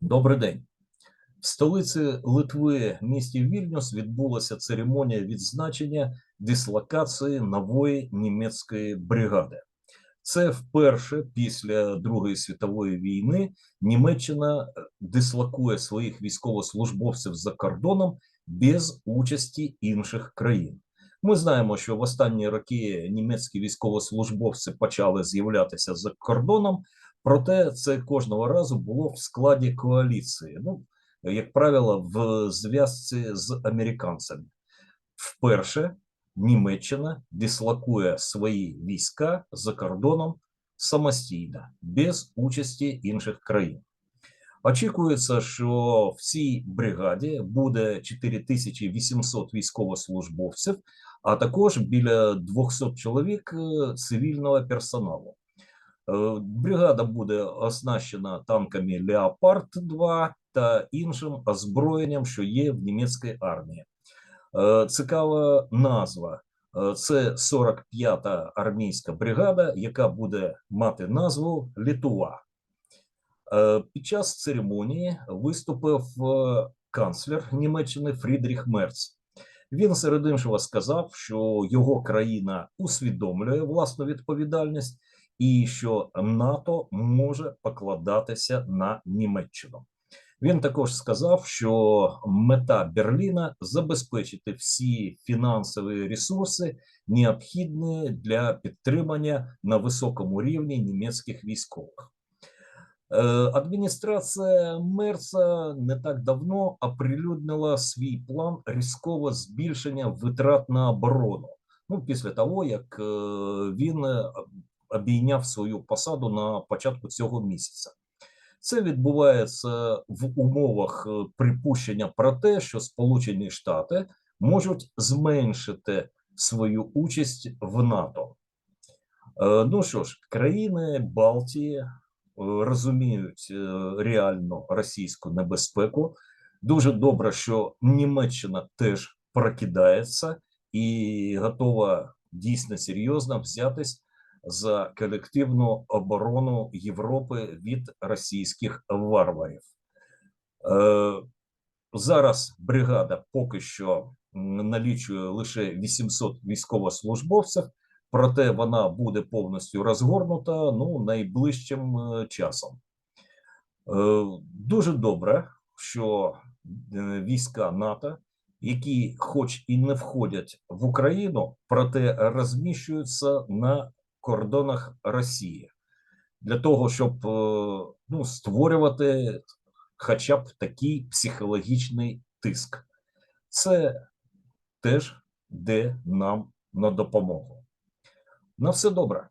Добрий день. В столиці Литви, місті Вільнюс, відбулася церемонія відзначення дислокації нової німецької бригади. Це вперше після Другої світової війни Німеччина е, дислокує своїх військовослужбовців за кордоном без участі інших країн. Ми знаємо, що в останні роки німецькі військовослужбовці почали з'являтися за кордоном, проте це кожного разу було в складі коаліції. Ну, як правило, в зв'язці з американцями. Вперше Німеччина дислокує свої війська за кордоном самостійно, без участі інших країн. Очікується, що в цій бригаді буде 4800 військовослужбовців, а також біля 200 чоловік е, цивільного персоналу. Е, Бригада буде оснащена танками Леопард 2 та іншим озброєнням, що є в німецькій армії. Е, Цікава назва. Е, Це 45-та армійська бригада, яка буде мати назву Літува. Під час церемонії виступив канцлер Німеччини Фрідріх Мерц. Він серед іншого сказав, що його країна усвідомлює власну відповідальність і що НАТО може покладатися на Німеччину. Він також сказав, що мета Берліна забезпечити всі фінансові ресурси, необхідні для підтримання на високому рівні німецьких військових. Е, Адміністрація Мерца не так давно оприлюднила свій план різкого збільшення витрат на оборону. Ну, після того, як е, він обійняв свою посаду на початку цього місяця. Це відбувається в умовах е, припущення про те, що Сполучені Штати можуть зменшити свою участь в НАТО. Е, Ну що ж, країни Балтії е, розуміють реальну російську небезпеку. Дуже добре, що Німеччина теж прокидається і готова дійсно серйозно взятись за колективну оборону Європи від російських варварів. Е, Зараз бригада поки що налічує лише 800 військовослужбовців, проте вона буде повністю розгорнута ну, найближчим е, часом. Е, Дуже добре, що війська НАТО, які, хоч і не входять в Україну, проте розміщуються на кордонах Росії для того, щоб е, ну, створювати хоча б такий психологічний тиск. Це теж де нам на допомогу. На все добре.